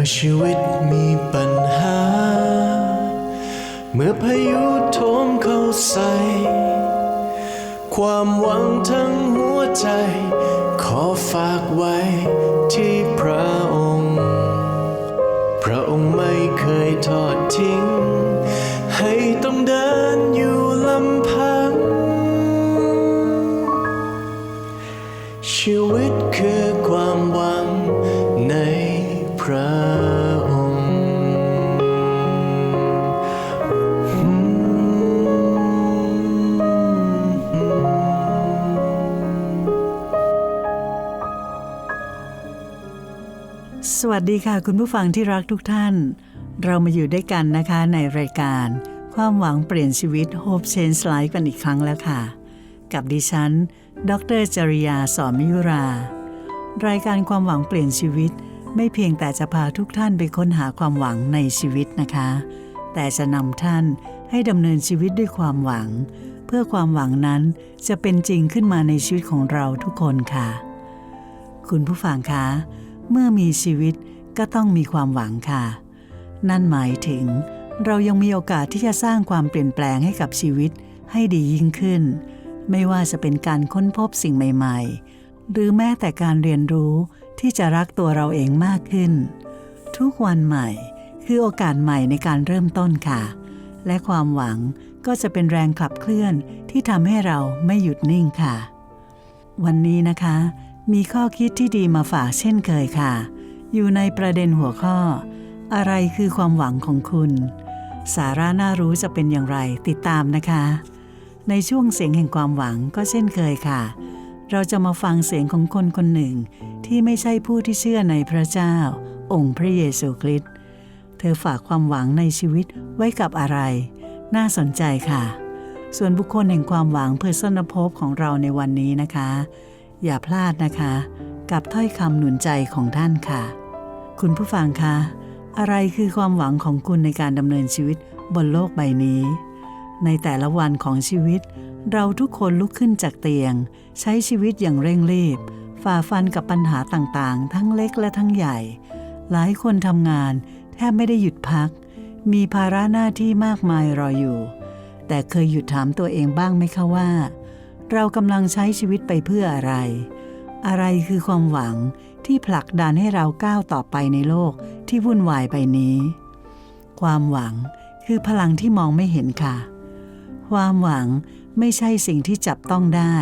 มื่อชีวิตมีปัญหา เมื่อพายุโถมเข้าใส่ ความหวังทั้งหัวใจ ขอฝากไว้ที่พระองค์ พระองค์ไม่เคยทอดทิ้ง ให้ต้องเดินอยู่ลำพัง ชีวิตคือ สวัสดีค่ะ คุณผู้ฟังที่รักทุกท่าน เรามาอยู่ด้วยกันนะคะในรายการ ความหวังเปลี่ยนชีวิต Hope Change Life กันอีกครั้งแล้วค่ะ กับดิฉัน ดรจริยาสอนมิยุรา รายการความหวังเปลี่ยนชีวิต ไม่เพียงแต่จะพาทุกท่านไปค้นหาความหวังในชีวิตนะคะ แต่จะนำท่านให้ดำเนินชีวิตด้วยความหวัง เพื่อความหวังนั้นจะเป็นจริงขึ้นมาในชีวิตของเราทุกคนค่ะ คุณผู้ฟังคะ เมื่อมีชีวิตก็ต้องมีความหวังค่ะ นั่นหมายถึง เรายังมีโอกาสที่จะสร้างความเปลี่ยนแปลงให้กับชีวิตให้ดียิ่งขึ้น ไม่ว่าจะเป็นการค้นพบสิ่งใหม่ ๆ หรือแม้แต่การเรียนรู้ที่จะรักตัวเราเองมากขึ้น ทุกวันใหม่คือโอกาสใหม่ในการเริ่มต้นค่ะ และความหวังก็จะเป็นแรงขับเคลื่อนที่ทำให้เราไม่หยุดนิ่งค่ะ วันนี้นะคะ มีข้อคิดที่ดีมาฝากเช่นเคยค่ะ อยู่ในประเด็นหัวข้อ อะไรคือความหวังของคุณ สาระน่ารู้จะเป็นอย่างไรติดตามนะคะ ในช่วงเสียงแห่งความหวังก็เช่นเคยค่ะ เราจะมาฟังเสียงของคนคนหนึ่ง ที่ไม่ใช่ผู้ที่เชื่อในพระเจ้า องค์พระเยซูคริสต์เธอฝากความหวังในชีวิตไว้กับอะไร น่าสนใจค่ะ ส่วนบุคคลแห่งความหวังเพื่อสนภพของเราในวันนี้นะคะ อย่าพลาดนะคะ กับถ้อยคำหนุนใจของท่านค่ะ คุณผู้ฟังคะ อะไรคือความหวังของคุณในการดำเนินชีวิตบนโลกใบนี้ ในแต่ละวันของชีวิต เราทุกคนลุกขึ้นจากเตียง ใช้ชีวิตอย่างเร่งรีบ ฝ่าฟันกับปัญหาต่างๆ ทั้งเล็กและทั้งใหญ่ หลายคนทำงาน แทบไม่ได้หยุดพัก มีภาระหน้าที่มากมายรออยู่ แต่เคยหยุดถามตัวเองบ้างไหมคะว่า เรากำลังใช้ชีวิตไปเพื่ออะไร อะไรคือความหวังที่ผลักดันให้เราก้าวต่อไปในโลกที่วุ่นวายไปนี้ ความหวังคือพลังที่มองไม่เห็นค่ะ ความหวังไม่ใช่สิ่งที่จับต้องได้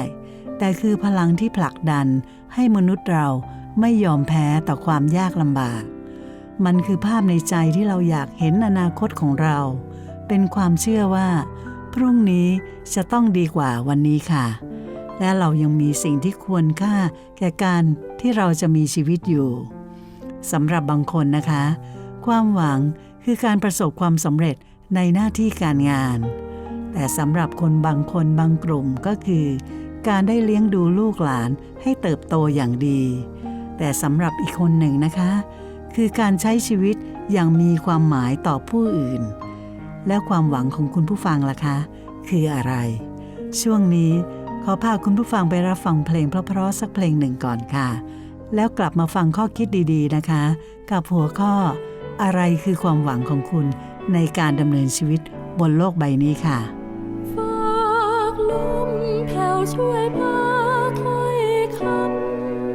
แต่คือพลังที่ผลักดันให้มนุษย์เราไม่ยอมแพ้ต่อความยากลำบาก มันคือภาพในใจที่เราอยากเห็นอนาคตของเรา เป็นความเชื่อว่า รุ่งนี้จะต้องดีกว่าวันนี้ค่ะ และเรายังมีสิ่งที่ควรค่าแก่การที่เราจะมีชีวิตอยู่สำหรับบางคนนะคะ ความหวังคือการประสบความสำเร็จในหน้าที่การงาน แต่สำหรับคนบางคนบางกลุ่มก็คือ การได้เลี้ยงดูลูกหลานให้เติบโตอย่างดี แต่สำหรับอีกคนหนึ่งนะคะ คือการใช้ชีวิตอย่างมีความหมายต่อผู้อื่น แล้วความหวังของคุณผู้ฟังล่ะคะ คืออะไร ช่วงนี้ขอพาคุณผู้ฟังไปรับฟังเพลงเพราะๆสักเพลงหนึ่งก่อนค่ะ แล้วกลับมาฟังข้อคิดดีๆนะคะ กับหัวข้อ อะไรคือความหวังของคุณในการดำเนินชีวิตบนโลกใบนี้ค่ะฝากลมแผ่วช่วยพาถ้อยค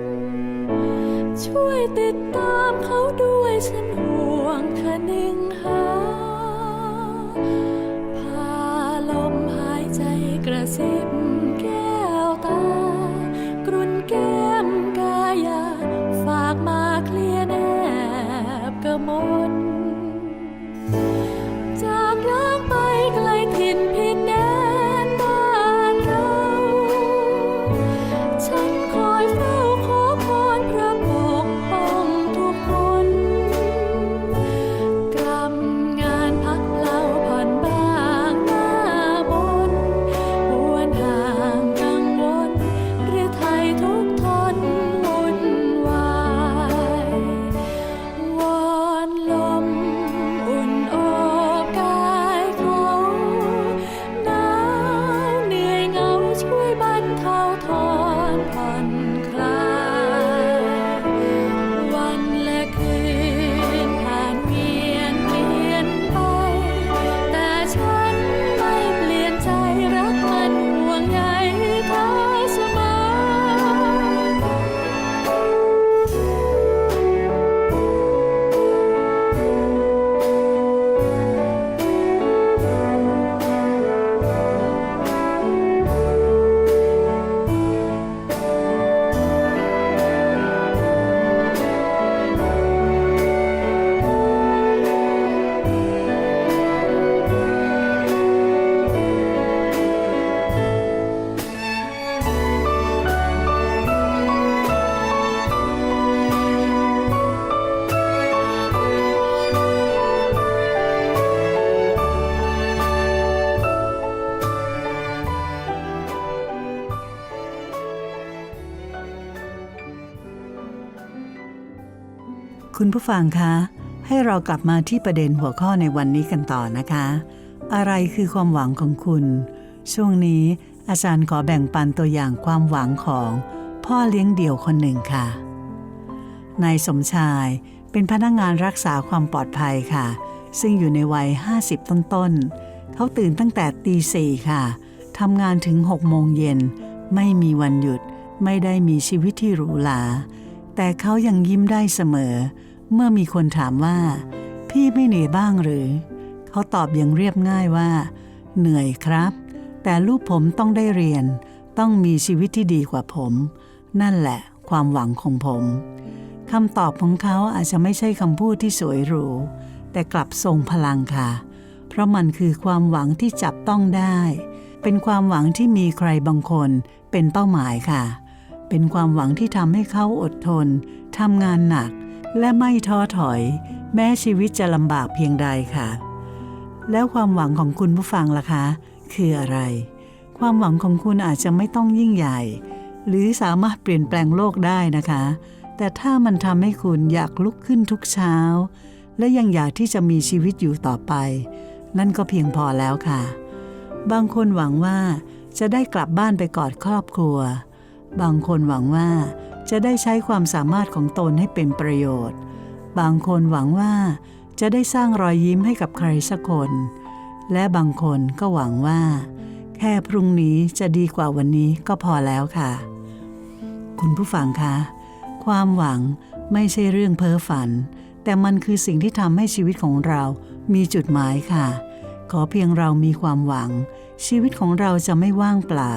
ำช่วยติดตามเขาด้วยฉันห่วงเธอนิ่งหา ผู้ฟังคะ ให้เรากลับมาที่ประเด็นหัวข้อในวันนี้กันต่อนะคะ อะไรคือความหวังของคุณ ช่วงนี้อาจารย์ขอแบ่งปันตัวอย่างความหวังของพ่อเลี้ยงเดี่ยวคนหนึ่งค่ะ นายสมชายเป็นพนักงานรักษาความปลอดภัยค่ะ ซึ่งอยู่ในวัย 50 ต้นๆ เขาตื่นตั้งแต่ตีสี่ค่ะทำงานถึง 6 โมงเย็น ไม่มีวันหยุด ไม่ได้มีชีวิตที่หรูหรา แต่เขายังยิ้มได้เสมอ เมื่อมีคนถามว่า พี่ไม่เหนื่อยบ้างหรือ เขาตอบอย่างเรียบง่ายว่า เหนื่อยครับ แต่ลูกผมต้องได้เรียน ต้องมีชีวิตที่ดีกว่าผม นั่นแหละ ความหวังของผมคำตอบของเขาอาจจะไม่ใช่คำพูดที่สวยหรู แต่กลับทรงพลังค่ะ เพราะมันคือความหวังที่จับต้องได้ เป็นความหวังที่มีใครบางคน เป็นเป้าหมายค่ะ เป็นความหวังที่ทำให้เขาอดทนทำงานหนัก และไม่ท้อถอย แม้ชีวิตจะลำบากเพียงใดค่ะ แล้วความหวังของคุณผู้ฟังล่ะคะ คืออะไร ความหวังของคุณอาจจะไม่ต้องยิ่งใหญ่ หรือสามารถเปลี่ยนแปลงโลกได้นะคะ แต่ถ้ามันทำให้คุณอยากลุกขึ้นทุกเช้า และยังอยากที่จะมีชีวิตอยู่ต่อไป นั่นก็เพียงพอแล้วค่ะ บางคนหวังว่าจะได้กลับบ้านไปกอดครอบครัว บางคนหวังว่า จะได้ใช้ความสามารถของตนให้เป็นประโยชน์ บางคนหวังว่าจะได้สร้างรอยยิ้มให้กับใครสักคน และบางคนก็หวังว่า แค่พรุ่งนี้จะดีกว่าวันนี้ก็พอแล้วค่ะ คุณผู้ฟังคะ ความหวังไม่ใช่เรื่องเพ้อฝัน แต่มันคือสิ่งที่ทำให้ชีวิตของเรามีจุดหมายค่ะ ขอเพียงเรามีความหวัง ชีวิตของเราจะไม่ว่างเปล่า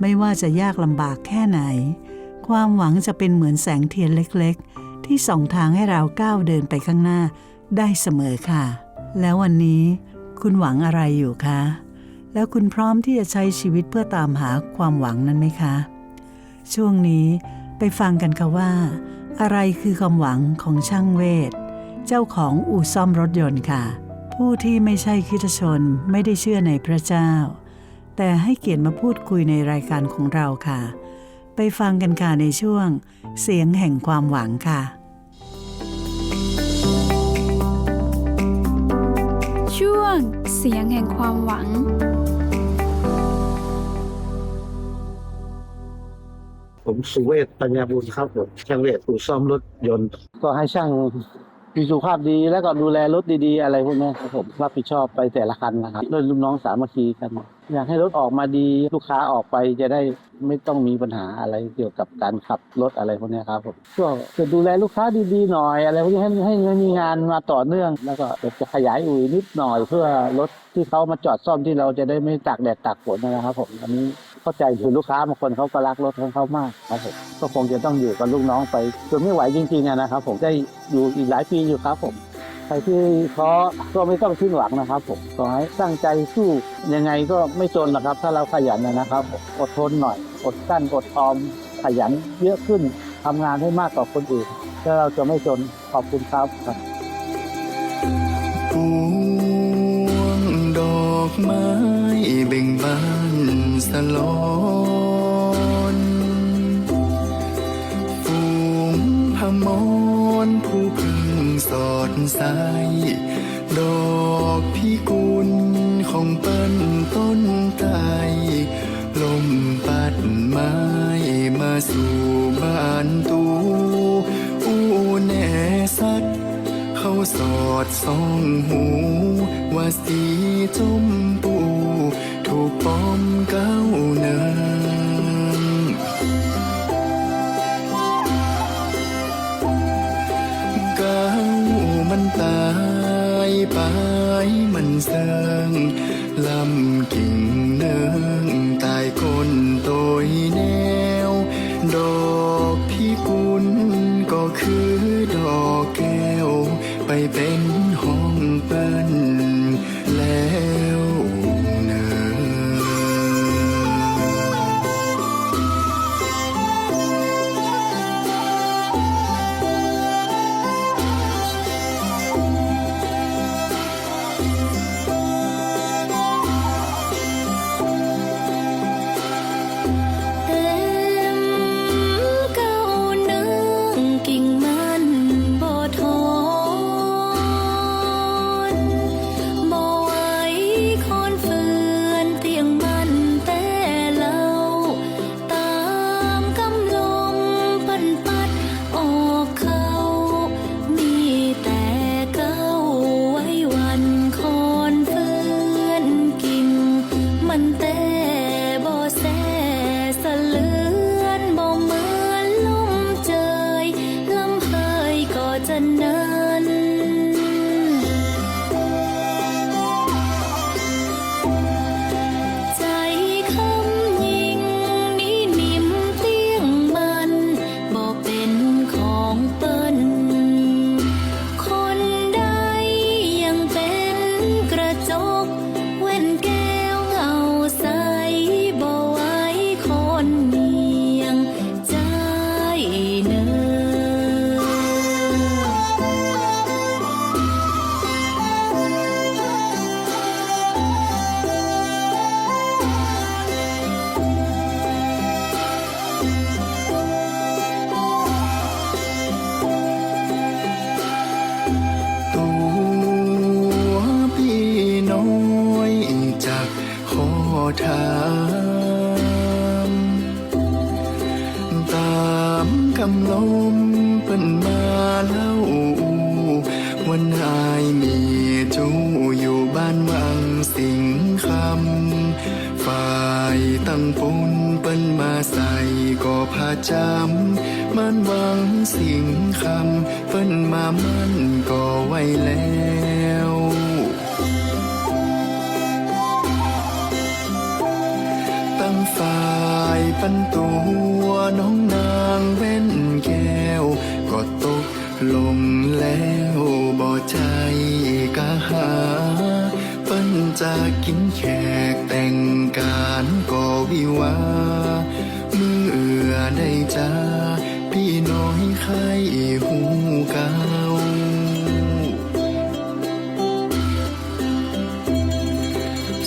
ไม่ว่าจะยากลำบากแค่ไหน ความหวังจะเป็นเหมือนแสงเทียนเล็กๆ ที่ส่องทางให้เราก้าวเดินไปข้างหน้าได้เสมอค่ะ แล้ววันนี้คุณหวังอะไรอยู่คะ แล้วคุณพร้อมที่จะใช้ชีวิตเพื่อตามหาความหวังนั้นไหมคะ ช่วงนี้ไปฟังกันค่ะว่า อะไรคือความหวังของช่างเวท เจ้าของอู่ซ่อมรถยนต์ค่ะ ผู้ที่ไม่ใช่คริสตชนไม่ได้เชื่อในพระเจ้า แต่ให้เกียรติมาพูดคุยในรายการของเราค่ะ ไปฟังกันค่ะในช่วง เสียงแห่งความหวังค่ะ ช่วงเสียงแห่งความหวังผมสุเวศปัญญาบุญครับผมช่างเวทอู่ซ่อมรถยนต์ ก็ให้ช่างมีสุขภาพดีแล้วก็ดูแลรถดีๆ อะไรพวกนี้ครับผมรับผิดชอบไปแต่ละคันนะครับด้วยลูกน้องสามัคคีกัน อยากให้รถออกมาดีลูกค้าออกไปจะได้ไม่ต้องมีปัญหาอะไรเกี่ยวกับการขับรถอะไรพวกนี้ครับผมก็จะดูแลลูกค้าดีๆหน่อย อะไรพวกนี้ให้ให้มีงานมาต่อเนื่อง แล้วก็จะขยายอู่นิดหน่อย เพื่อรถที่เขามาจอดซ่อมที่เราจะได้ไม่ตากแดดตากฝนนะครับผมอันนี้เข้าใจคือลูกค้าบางคนเขาก็รักรถของเขามากครับผมก็คงจะต้องอยู่กับลูกน้องไปจนไม่ไหวจริงๆนะครับผมได้อยู่อีกหลายปีอยู่ครับผม ครที่ท้อก็ไม่ต้องทิ้งหวังนะครับผมขอให้ตั้งใจสู้ยังไงก็ไม่จนหรอกครับ ถ้าเราขยันนะครับ อดทนหน่อย อดกั้นอดออม ขยันเยอะขึ้นทำงานให้มากกว่าคนอื่นแล้วเราจะไม่จนขอบคุณครับพวงดอกไม้เบ่งบานสลอนฝูงพมรผู้ สอดใส ดอกพิกุลของเปิ้นต้นไตรลมปัดไม้มาสู่บ้านตูอู้แน่สัตว์เขาสอดส่องหู ว่าสีจมปู ถูกปอมเก้าเนิน ตายไปมันเสิงลำกิ่งเนิงตายคนโตยแนว ดอกพิกุลก็คือดอกแก้ว ไปเป็นห้องเปิด ใจกะหาเปิ้นจะกินแขกแต่งการก็วิวาเมื่อได้จ้าพี่น้อยใครหูเกา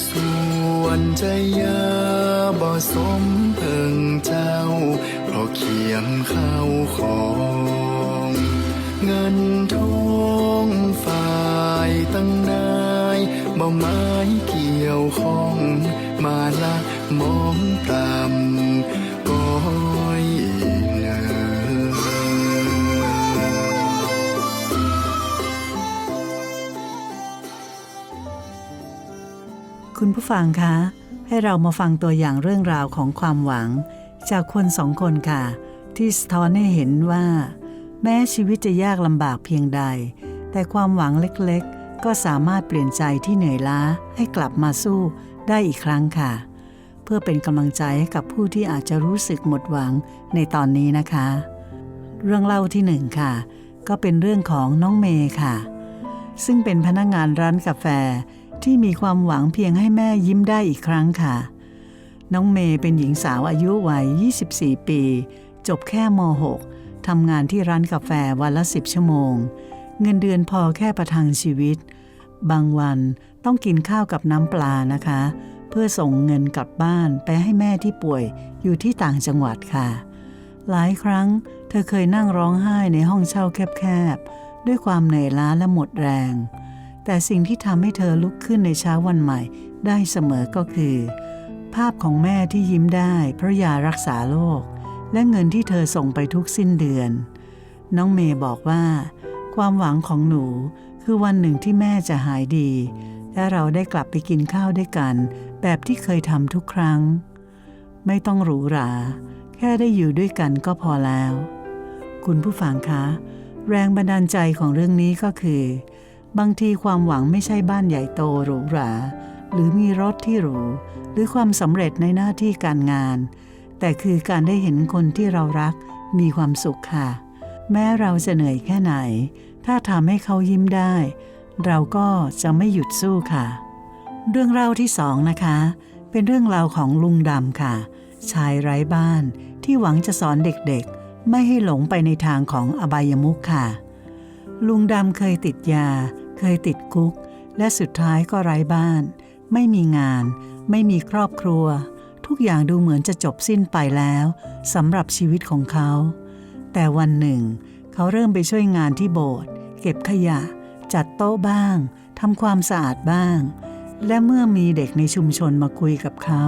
ส่วนใจยาบ่สมเพิ่งเจ้า เพราะเขียมเข้าของ เงินทอ ตั้งนายบ่หมายเกี่ยวข้อง มาละมองตามก้อยคุณผู้ฟังคะ ให้เรามาฟังตัวอย่างเรื่องราวของความหวัง จากคนสองคนค่ะ ที่สะท้อนให้เห็นว่า แม้ชีวิตจะยากลำบากเพียงใด แต่ความหวังเล็กๆ ก็สามารถเปลี่ยนใจที่เหนื่อยล้าให้กลับมาสู้ได้อีกครั้งค่ะ เพื่อเป็นกำลังใจให้กับผู้ที่อาจจะรู้สึกหมดหวังในตอนนี้นะคะ เรื่องเล่าที่หนึ่งค่ะ ก็เป็นเรื่องของน้องเมย์ค่ะ ซึ่งเป็นพนักงานร้านกาแฟที่มีความหวังเพียงให้แม่ยิ้มได้อีกครั้งค่ะ น้องเมย์เป็นหญิงสาวอายุวัย 24 ปี จบแค่ม .6 ทำงานที่ร้านกาแฟวันละ 10 ชั่วโมง เงินเดือนพอแค่ประทังชีวิต บางวันต้องกินข้าวกับน้ำปลานะคะ เพื่อส่งเงินกลับบ้านไปให้แม่ที่ป่วยอยู่ที่ต่างจังหวัดค่ะ หลายครั้งเธอเคยนั่งร้องไห้ในห้องเช่าแคบๆ ด้วยความเหนื่อยล้าและหมดแรง แต่สิ่งที่ทำให้เธอลุกขึ้นในเช้าวันใหม่ได้เสมอก็คือ ภาพของแม่ที่ยิ้มได้เพราะยารักษาโรคและเงินที่เธอส่งไปทุกสิ้นเดือน น้องเมย์บอกว่า ความหวังของหนู คือวันหนึ่งที่แม่จะหายดีและเราได้กลับไปกินข้าวด้วยกัน แบบที่เคยทำทุกครั้ง ไม่ต้องหรูหรา แค่ได้อยู่ด้วยกันก็พอแล้ว คุณผู้ฟังคะ แรงบันดาลใจของเรื่องนี้ก็คือ บางทีความหวังไม่ใช่บ้านใหญ่โตหรูหรา หรือมีรถที่หรู หรือความสำเร็จในหน้าที่การงาน แต่คือการได้เห็นคนที่เรารักมีความสุขค่ะ แม้เราจะเหนื่อยแค่ไหน ถ้าทำให้เขายิ้มได้ เราก็จะไม่หยุดสู้ค่ะ เรื่องเล่าที่สองนะคะ เป็นเรื่องราวของลุงดำค่ะ ชายไร้บ้านที่หวังจะสอนเด็กๆ ไม่ให้หลงไปในทางของอบายมุขค่ะ ลุงดำเคยติดยา เคยติดคุก และสุดท้ายก็ไร้บ้าน ไม่มีงาน ไม่มีครอบครัว ทุกอย่างดูเหมือนจะจบสิ้นไปแล้วสำหรับชีวิตของเขา แต่วันหนึ่งเเขาเริ่มไปช่วยงานที่โบสถ์เก็บขยะ จัดโต๊ะบ้างทำความสะอาดบ้าง และเมื่อมีเด็กในชุมชนมาคุยกับเขา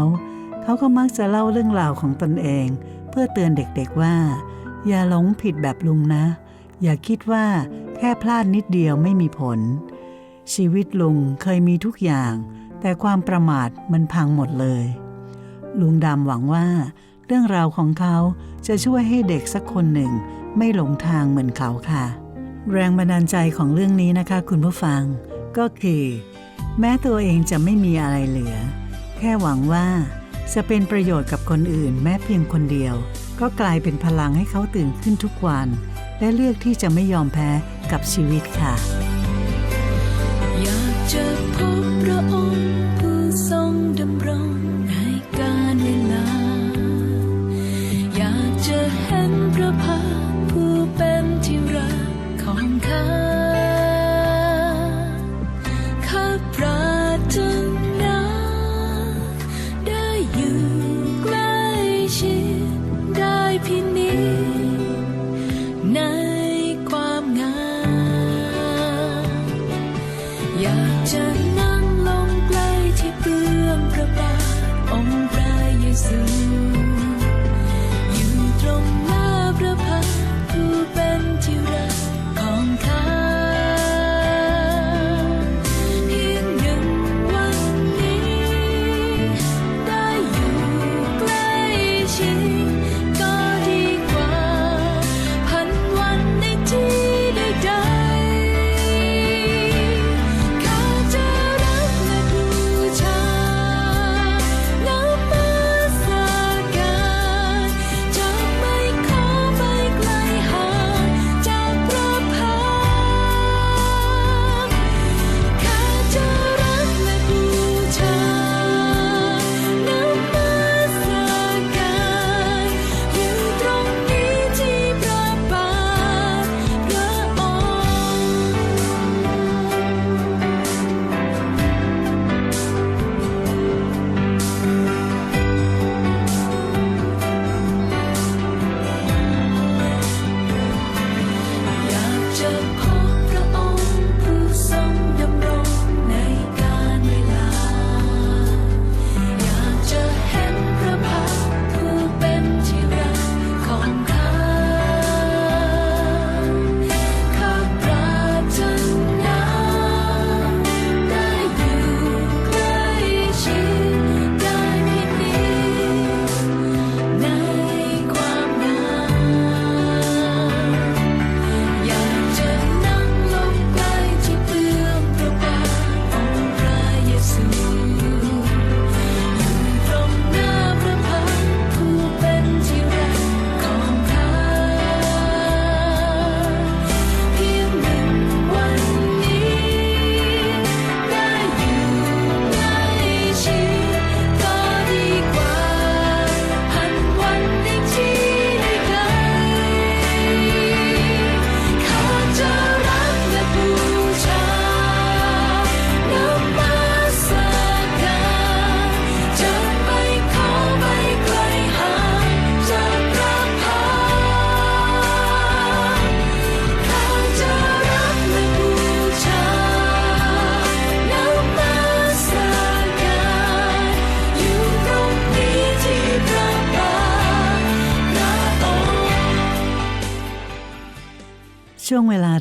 เขาก็มักจะเล่าเรื่องราวของตนเอง เพื่อเตือนเด็กๆว่า อย่าหลงผิดแบบลุงนะ อย่าคิดว่าแค่พลาดนิดเดียวไม่มีผล ชีวิตลุงเคยมีทุกอย่าง แต่ความประมาทมันพังหมดเลย ลุงดำหวังว่า เรื่องราวของเขาจะช่วยให้เด็กสักคนหนึ่ง ไม่หลงทางเหมือนเขาค่ะ แรงบันดาลใจของเรื่องนี้นะคะ คุณผู้ฟัง ก็คือ แม้ตัวเองจะไม่มีอะไรเหลือ แค่หวังว่าจะเป็นประโยชน์กับคนอื่น แม้เพียงคนเดียว ก็กลายเป็นพลังให้เขาตื่นขึ้นทุกวัน และเลือกที่จะไม่ยอมแพ้กับชีวิตค่ะ อยากจะพบพระองค์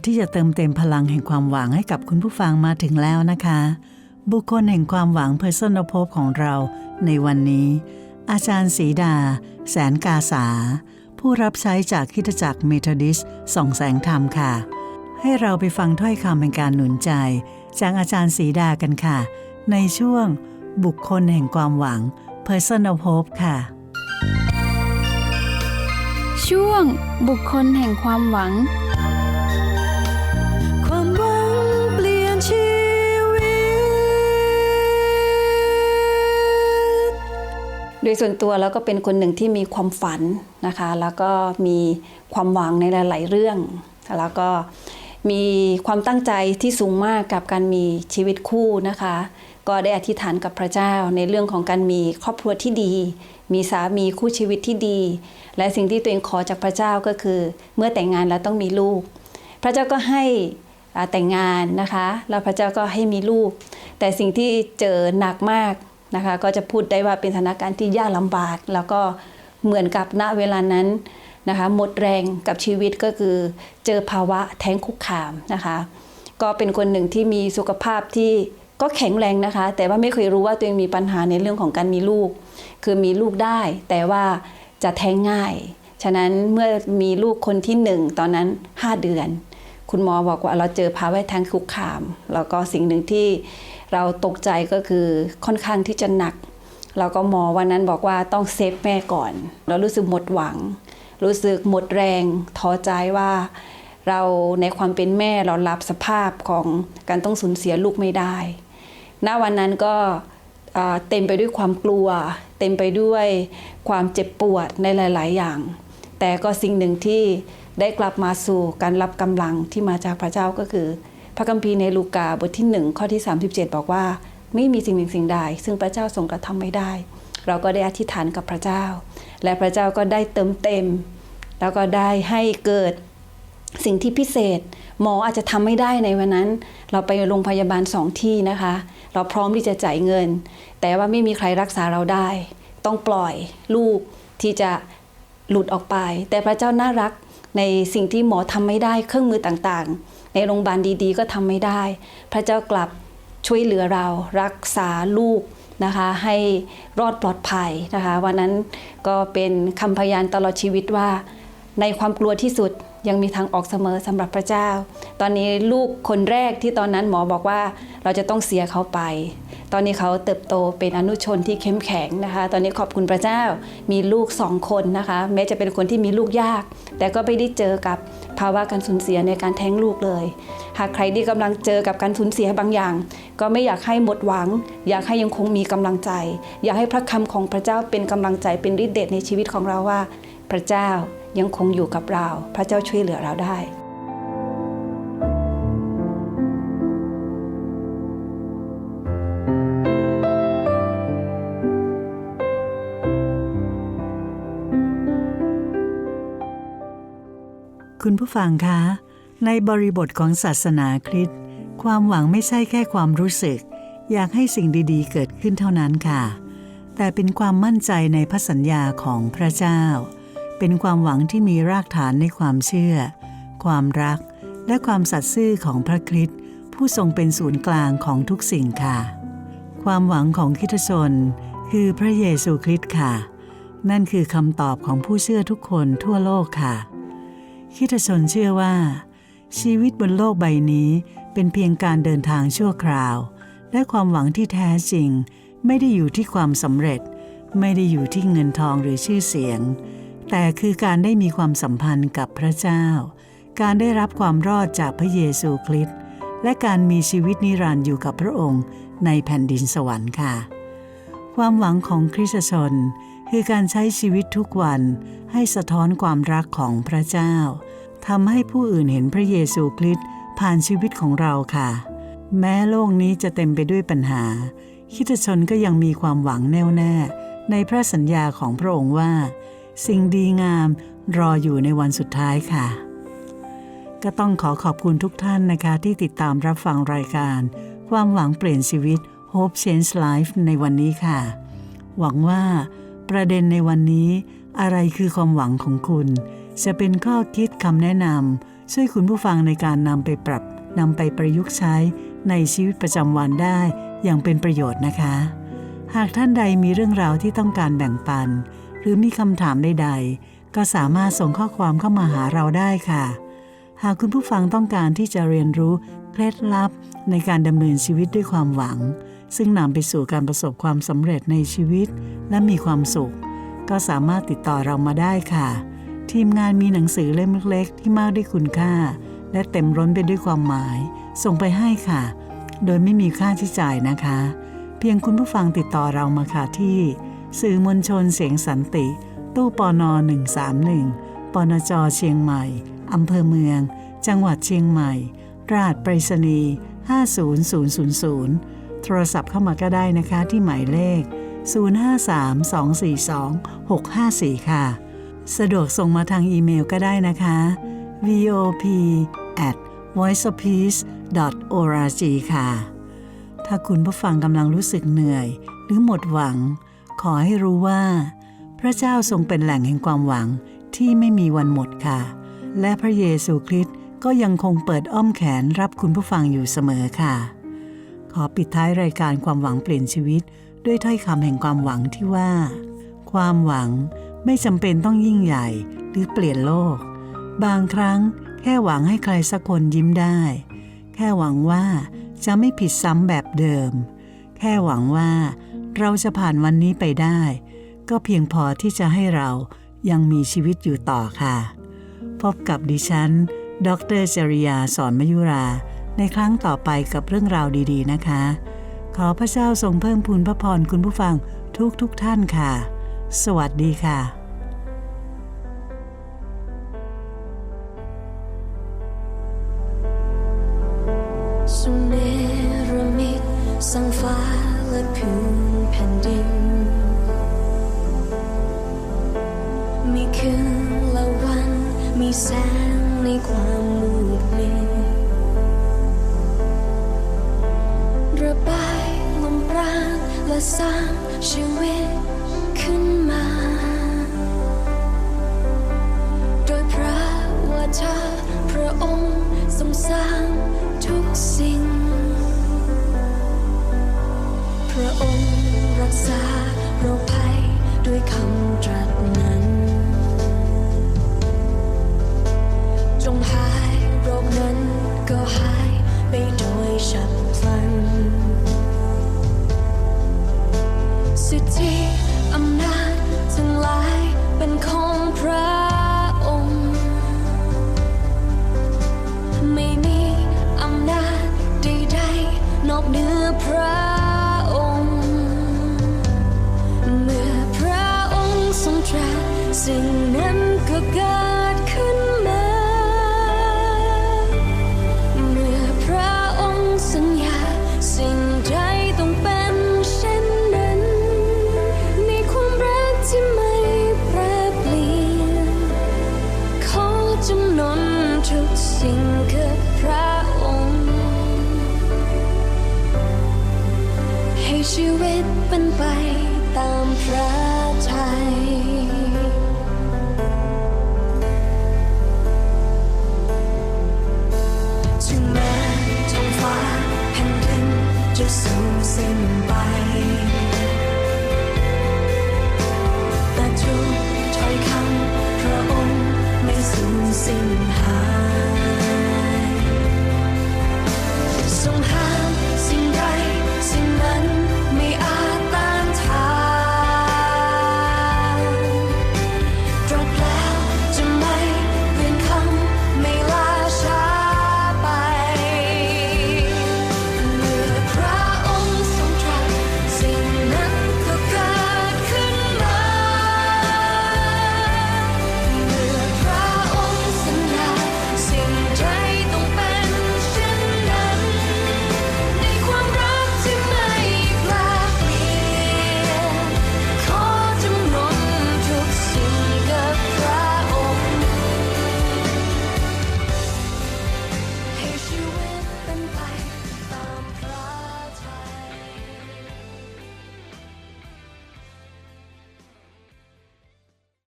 ที่จะเติมเต็มพลังแห่งความหวังให้กับคุณผู้ฟังมาถึงแล้วนะคะ บุคคลแห่งความหวังเพอร์ซนพบของเรา ในวันนี้ อาจารย์ศรีดา แสนกาสา ผู้รับใช้จากคิดจักรเมทอดิสส่องแสงธรรมค่ะ ให้เราไปฟังถ้อยคำแห่งการหนุนใจ จากอาจารย์ศรีดากันค่ะ ในช่วง บุคคลแห่งความหวัง Personal Hope ค่ะช่วงบุคคลแห่งความหวัง ยส่วนตัวแล้วก็เป็นคนหนึ่งที่มีความฝันนะคะ แล้วก็มีความหวังในหลาย ๆ เรื่อง แล้วก็มีความตั้งใจที่สูงมากกับการมีชีวิตคู่นะคะ ก็ได้อธิษฐานกับพระเจ้าในเรื่องของการมีครอบครัวที่ดี มีสามีคู่ชีวิตที่ดี และสิ่งที่ตัวเองขอจากพระเจ้าก็คือ เมื่อแต่งงานแล้วต้องมีลูก พระเจ้าก็ให้แต่งงานนะคะ แล้วพระเจ้าก็ให้มีลูก แต่สิ่งที่เจอหนักมาก นะคะก็จะพูดได้ว่าเป็นสถานการณ์ที่ยากลำบาก แล้วก็เหมือนกับณเวลานั้นนะคะหมดแรงกับชีวิตก็คือเจอภาวะแท้งคุกคามนะคะก็เป็นคนหนึ่งที่มีสุขภาพที่ก็แข็งแรงนะคะ แต่ว่าไม่เคยรู้ว่าตัวเองมีปัญหาในเรื่องของการมีลูก คือมีลูกได้ แต่ว่าจะแท้งง่าย ฉะนั้นเมื่อมีลูกคนที่หนึ่งตอนนั้น 5 เดือน คุณหมอบอกว่าเราเจอภาวะแท้งคุกคาม แล้วก็สิ่งหนึ่งที่ เราตกใจก็คือค่อนข้างที่จะหนักแล้วก็หมอวันนั้นบอกว่าต้องเซฟแม่ก่อน เรารู้สึกหมดหวัง รู้สึกหมดแรงท้อใจว่า เราในความเป็นแม่เรารับสภาพของการต้องสูญเสียลูกไม่ได้ ณวันนั้นก็เต็มไปด้วยความกลัว เต็มไปด้วยความเจ็บปวดในหลาย ๆ อย่าง แต่ก็สิ่งหนึ่งที่ได้กลับมาสู่การรับกำลังที่มาจากพระเจ้าก็คือ พระคัมภีร์ในลูกาบทที่1ข้อที่ 37 บอกว่า ไม่มีสิ่งหนึ่งสิ่งใด ซึ่งพระเจ้าทรงกระทำไม่ได้ เราก็ได้อธิษฐานกับพระเจ้า และพระเจ้าก็ได้เติมเต็ม แล้วก็ได้ให้เกิดสิ่งที่พิเศษ หมออาจจะทำไม่ได้ในวันนั้น เราไปโรงพยาบาลสองที่นะคะ เราพร้อมที่จะจ่ายเงิน แต่ว่าไม่มีใครรักษาเราได้ ต้องปล่อยลูกที่จะหลุดออกไป แต่พระเจ้าน่ารักในสิ่งที่หมอทำไม่ได้เครื่องมือต่างๆ ในโรงพยาบาลดีๆ ก็ทำไม่ได้ พระเจ้ากลับช่วยเหลือเรารักษาลูกนะคะให้รอดปลอดภัยนะคะวันนั้นก็เป็นคำพยานตลอดชีวิตว่า ในความกลัวที่สุดยังมีทางออกเสมอสำหรับพระเจ้า ตอนนี้ลูกคนแรกที่ตอนนั้นหมอบอกว่าเราจะต้องเสียเขาไป ตอนนี้เขาเติบโตเป็นอนุชนที่เข้มแข็งนะคะ ตอนนี้ขอบคุณพระเจ้ามีลูกสองคนนะคะ แม้จะเป็นคนที่มีลูกยาก แต่ก็ไม่ได้เจอกับภาวะการสูญเสียในการแท้งลูกเลย หากใครที่กำลังเจอกับการสูญเสียบางอย่าง ก็ไม่อยากให้หมดหวัง อยากให้ยังคงมีกำลังใจ อยากให้พระคำของพระเจ้าเป็นกำลังใจเป็นฤทธิ์เดชในชีวิตของเราว่า พระเจ้ายังคงอยู่กับเรา พระเจ้าช่วยเหลือเราได้ คุณผู้ฟังคะ ในบริบทของศาสนาคริสต์ความหวังไม่ใช่แค่ความรู้สึก อยากให้สิ่งดีๆ เกิดขึ้นเท่านั้นค่ะ แต่เป็นความมั่นใจในพระสัญญาของพระเจ้า เป็นความหวังที่มีรากฐานในความเชื่อ ความรัก และความสัตย์ซื่อของพระคริสต์ผู้ทรงเป็นศูนย์กลางของทุกสิ่งค่ะ ความหวังของคริสตชน คือพระเยซูคริสต์ค่ะ นั่นคือคำตอบของผู้เชื่อทุกคนทั่วโลกค่ะ คริสตชนเชื่อว่า ชีวิตบนโลกใบนี้เป็นเพียงการเดินทางชั่วคราว และความหวังที่แท้จริง ไม่ได้อยู่ที่ความสำเร็จ ไม่ได้อยู่ที่เงินทองหรือชื่อเสียง แต่คือการได้มีความสัมพันธ์กับพระเจ้า การได้รับความรอดจากพระเยซูคริสต์และการมีชีวิตนิรันดร์อยู่กับพระองค์ในแผ่นดินสวรรค์ค่ะ ความหวังของคริสตชน คือการใช้ชีวิตทุกวันให้สะท้อนความรักของพระเจ้า ทำให้ผู้อื่นเห็นพระเยซูคริสต์ผ่านชีวิตของเราค่ะ แม้โลกนี้จะเต็มไปด้วยปัญหาคริสตชนก็ยังมีความหวังแน่วแน่ในพระสัญญาของพระองค์ว่า สิ่งดีงามรออยู่ในวันสุดท้ายค่ะ ก็ต้องขอขอบคุณทุกท่านนะคะ ที่ติดตามรับฟังรายการ ความหวังเปลี่ยนชีวิต Hope Change Life ในวันนี้ค่ะ หวังว่าประเด็นในวันนี้อะไรคือความหวังของคุณ จะเป็นข้อคิดคำแนะนำช่วยคุณผู้ฟังในการนำไปปรับนำไปประยุกต์ใช้ในชีวิตประจำวันได้อย่างเป็นประโยชน์นะคะ หากท่านใดมีเรื่องราวที่ต้องการแบ่งปัน หรือมีคำถามใดๆ ก็สามารถส่งข้อความเข้ามาหาเราได้ค่ะ หากคุณผู้ฟังต้องการที่จะเรียนรู้เคล็ดลับในการดำเนินชีวิตด้วยความหวัง ซึ่งนำไปสู่การประสบความสำเร็จในชีวิตและมีความสุข ก็สามารถติดต่อเรามาได้ค่ะ ทีมงานมีหนังสือเล่มเล็กๆ ที่มากด้วยคุณค่า และเต็มล้นไปด้วยความหมาย ส่งไปให้ค่ะ โดยไม่มีค่าใช้จ่ายนะคะ เพียงคุณผู้ฟังติดต่อเรามาค่ะที่ สื่อมวลชนเสียงสันติ ตู้ปอนอ131ปนจเชียงใหม่อำเภอเมือง จังหวัดเชียงใหม่ รหัสไปรษณีย์50000 โทรศัพท์เข้ามาก็ได้นะคะที่หมายเลข 053 242 654 ค่ะ สะดวกส่งมาทางอีเมลก็ได้นะคะ vop at voiceofpeace org ค่ะ ถ้าคุณผู้ฟังกำลังรู้สึกเหนื่อย หรือหมดหวัง ขอให้รู้ว่า พระเจ้าทรงเป็นแหล่งแห่งความหวังที่ไม่มีวันหมดค่ะ และพระเยซูคริสต์ก็ยังคงเปิดอ้อมแขนรับคุณผู้ฟังอยู่เสมอค่ะ ขอปิดท้ายรายการความหวังเปลี่ยนชีวิต ด้วยถ้อยคำแห่งความหวังที่ว่า ความหวัง ไม่จำเป็นต้องยิ่งใหญ่หรือเปลี่ยนโลก บางครั้งแค่หวังให้ใครสักคนยิ้มได้ แค่หวังว่าจะไม่ผิดซ้ำแบบเดิม แค่หวังว่าเราจะผ่านวันนี้ไปได้ ก็เพียงพอที่จะให้เรายังมีชีวิตอยู่ต่อค่ะ พบกับดิฉัน ดรจริยาสอนมยุรา ในครั้งต่อไปกับเรื่องราวดี ๆ นะคะ ขอพระเจ้าทรงเพิ่มพูนพระพรคุณผู้ฟังทุกทุกๆท่านค่ะ สวัสดีค่ะสุเนรมิตสังฟ้าและพื้นแผ่นดิน มีคืนและวันมีแสง สิ่งนั้นก็เกิด